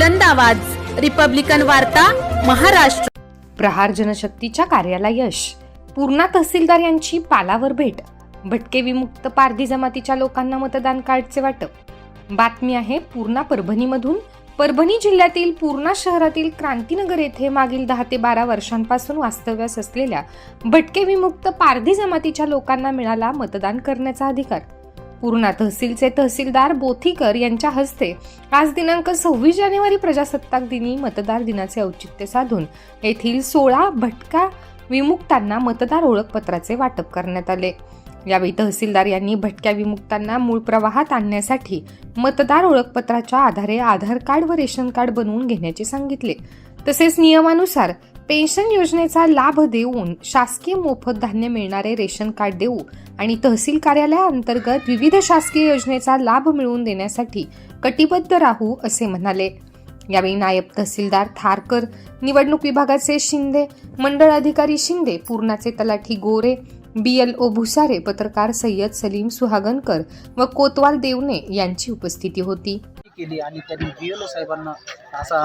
बुलंद आवाज. रिपब्लिकन वार्ता महाराष्ट्र. प्रहार जनशक्तीच्या कार्याला यश. पूर्णा तहसीलदार यांची पालावर भेट. भटके विमुक्त पारधी जमातीच्या लोकांना मतदान कार्डचे वाटप. बातमी आहे पूर्णा परभणीमधून. परभणी जिल्ह्यातील पूर्णा शहरातील क्रांतीनगर येथे मागील दहा ते बारा वर्षांपासून वास्तव्यास असलेल्या भटके विमुक्त पारधी जमातीच्या लोकांना मिळाला मतदान करण्याचा अधिकार. पूर्णा तहसीलचे तहसीलदार बोथीकर यांच्या हस्ते आज दिनांक सव्वीस जानेवारी प्रजासत्ताक दिनी मतदार दिनाचे औचित्य साधून येथील सोळा भटका विमुक्तांना मतदार ओळखपत्राचे वाटप करण्यात आले. यावेळी तहसीलदार यांनी भटक्या विमुक्तांना मूळ प्रवाहात आणण्यासाठी मतदार ओळखपत्राच्या आधारे आधार कार्ड व रेशन कार्ड बनवून घेण्याचे सांगितले. तसेच नियमानुसार पेन्शन योजनेचा लाभ देऊन शासकीय मोफत धान्य मिळणारे रेशन कार्ड देऊ आणि तहसील कार्यालयाअंतर्गत विविध शासकीय योजनेचा लाभ मिळवून देण्यासाठी कटिबद्ध राहू असे म्हणाले. यावेळी नायब तहसीलदार थारकर निवडणूक विभागाचे शिंदे मंडळ अधिकारी शिंदे पूर्णाचे तलाठी गोरे बी एल ओ भुसारे पत्रकार सय्यद सलीम सुहागनकर व कोतवाल देवणे यांची उपस्थिती होती. केली आणि त्यांनी बी एल ओ साहेबांना असा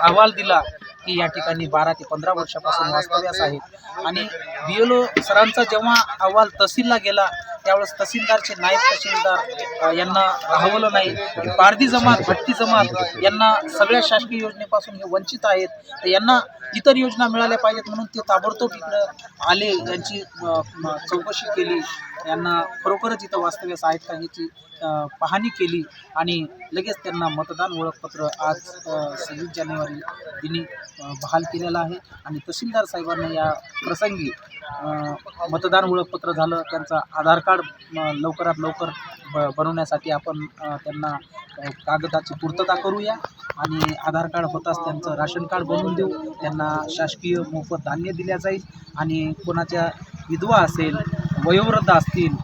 अहवाल दिला की या ठिकाणी बारा ते पंधरा वर्षापासून वास्तव्यास आहेत. आणि बी एल ओ सरांचा जेव्हा अहवाल तहसीलला गेला त्यावेळेस तहसीलदारचे नायब तहसीलदार यांना राहवलं नाही. पारधी जमात भट्टी जमात यांना सगळ्या शासकीय योजनेपासून हे वंचित आहेत. तर यांना इतर योजना मिळाल्या पाहिजेत म्हणून ते ताबडतोब इकडं आले यांची चौकशी केली. यांना खरोखरच इथं वास्तव्यास आहेत का याची पाहणी केली आणि लगेच त्यांना मतदान ओळखपत्र आज सव्वीस जानेवारी दिनी बहाल केलेलं आहे. आणि तहसीलदार साहेबांना या प्रसंगी मतदान ओळखपत्र झालं. त्यांचा आधार कार्ड लवकरात लवकर ब बनवण्यासाठी आपण त्यांना कागदाची पूर्तता करूया आणि आधार कार्ड होताच त्यांचं राशन कार्ड बनवून देऊ. त्यांना शासकीय मोफत धान्य दिल्या जाईल आणि कोणाच्या विधवा असेल वयोवृद्ध असतील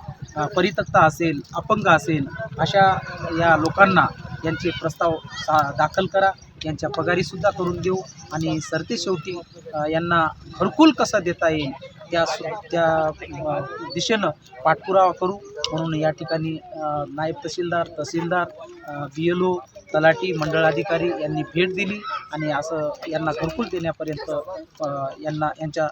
परितक्ता असेल अपंग असेल अशा या लोकांना यांचे प्रस्ताव सा दाखल करा. यांच्या पगारीसुद्धा करून देऊ आणि सरते शेवटी यांना घरकुल कसा देता येईल त्या सु त्या दिशेनं पाठपुरावा करू. म्हणून या ठिकाणी नायब तहसीलदार तहसीलदार बी एल ओ तलाठी मंडळाधिकारी यांनी भेट दिली आणि असं यांना घरकुल देण्यापर्यंत यांना यांच्या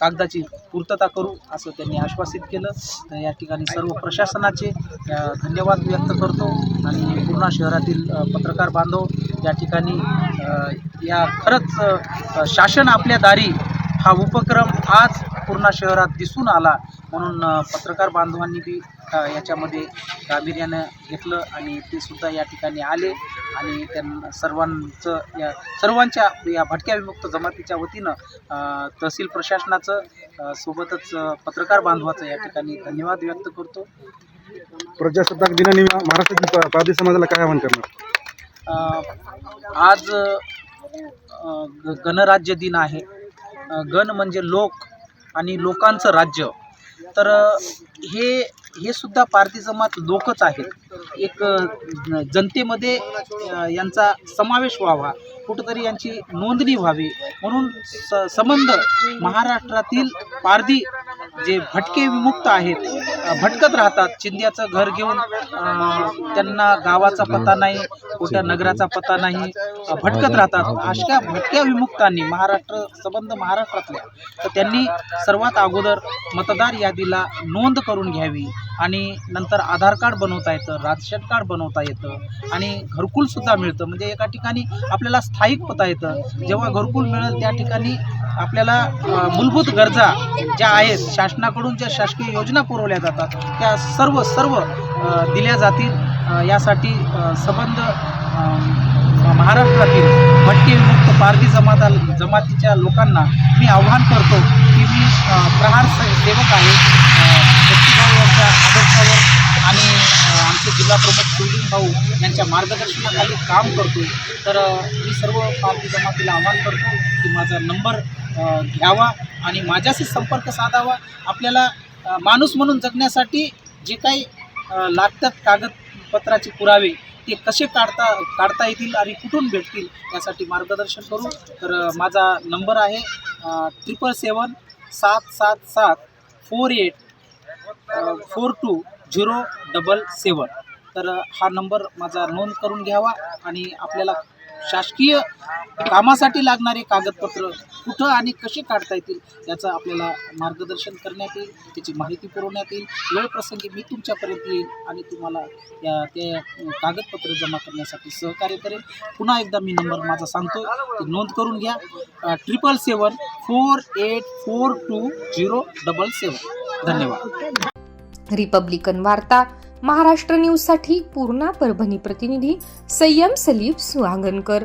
कागदाची पूर्तता करू असं त्यांनी आश्वासित केलं. तर या ठिकाणी सर्व प्रशासनाचे धन्यवाद व्यक्त करतो आणि पूर्णा शहरातील पत्रकार बांधव या ठिकाणी या खरंच शासन आपल्या दारी हा उपक्रम आज पूर्णा शहरात दिसून आला म्हणून पत्रकार बांधवांनी बी याच्यामध्ये गांभीर्यानं घेतलं आणि ते सुद्धा या ठिकाणी आले आणि त्यांना सर्वांचं या सर्वांच्या या भटक्या विमुक्त जमातीच्या वतीनं तहसील प्रशासनाचं सोबतच पत्रकार बांधवाचं या ठिकाणी धन्यवाद व्यक्त करतो. प्रजासत्ताक दिनाने महाराष्ट्रातील पारधी समाजाला काय आवाहन करणार? आज गणराज्य दिन आहे. गण म्हणजे लोक. आणि लोकांचं राज्य. तर हे हे सुद्धा पारधी जमात लोकच आहेत. एक जनतेमध्ये यांचा समावेश व्हावा. कुठंतरी यांची नोंदणी व्हावी. म्हणून स संबंध महाराष्ट्रातील पारधी जे भटके विमुक्त आहेत भटकत राहतात चिंध्याचं घर घेऊन त्यांना गावाचा पत्ता नाही कुठ्या नगराचा पत्ता नाही भटकत राहतात. अशा भटक्या विमुक्तांनी महाराष्ट्र संबंध महाराष्ट्रातल्या तर त्यांनी सर्वात अगोदर मतदार यादीला नोंद करून घ्यावी आणि नंतर आधार कार्ड बनवता येतं राशन कार्ड बनवता येतं आणि घरकुलसुद्धा मिळतं. म्हणजे एका ठिकाणी आपल्याला स्थायिक पता येतं. जेव्हा घरकुल मिळेल त्या ठिकाणी आपल्याला मूलभूत गरजा ज्या आहेत शासनाकडून ज्या शासकीय योजना पुरवल्या जातात त्या सर्व सर्व दिल्या जातील. यासाठी संबंध महाराष्ट्रातील मट्टीमुक्त पारधी जमाता जमातीच्या लोकांना मी आव्हान करतो की मी प्रहार सेवक आहे. अ, यांच्या आदर्शावर आणि आमचे जिल्हा प्रमुख भाऊ यांच्या मार्गदर्शनाखाली काम करतो तर मी सर्व पारधी जमातीला आव्हान करतो की माझा नंबर घ्यावा आणि माझ्याशी संपर्क साधावा. आपल्याला माणूस म्हणून जगण्यासाठी जे काही लागतात कागदपत्राचे पुरावे ते कसे काढता काढता येतील आणि कुठून भेटतील यासाठी मार्गदर्शन करू. तर माझा नंबर आहे ट्रिपल सेवन सात सात सात four eight four two zero double seven तर हा नंबर माझा नोंद करून घ्यावा आणि आपल्याला शासकीय कामासाठी लागणारे कागदपत्र कुठं आणि कसे काढता येतील याचं आपल्याला मार्गदर्शन करण्यात येईल त्याची माहिती पुरवण्यात येईल. वेळ प्रसंगी मी तुमच्यापर्यंत येईल आणि तुम्हाला या ते कागदपत्र जमा करण्यासाठी सहकार्य करेल पुन्हा एकदा मी नंबर माझा सांगतो ते नोंद करून घ्या. Triple seven four eight four two zero double seven धन्यवाद. रिपब्लिकन वार्ता महाराष्ट्र न्यूजसाठी पूर्णा परभणी प्रतिनिधी संयम सलीफ सुहांगणकर.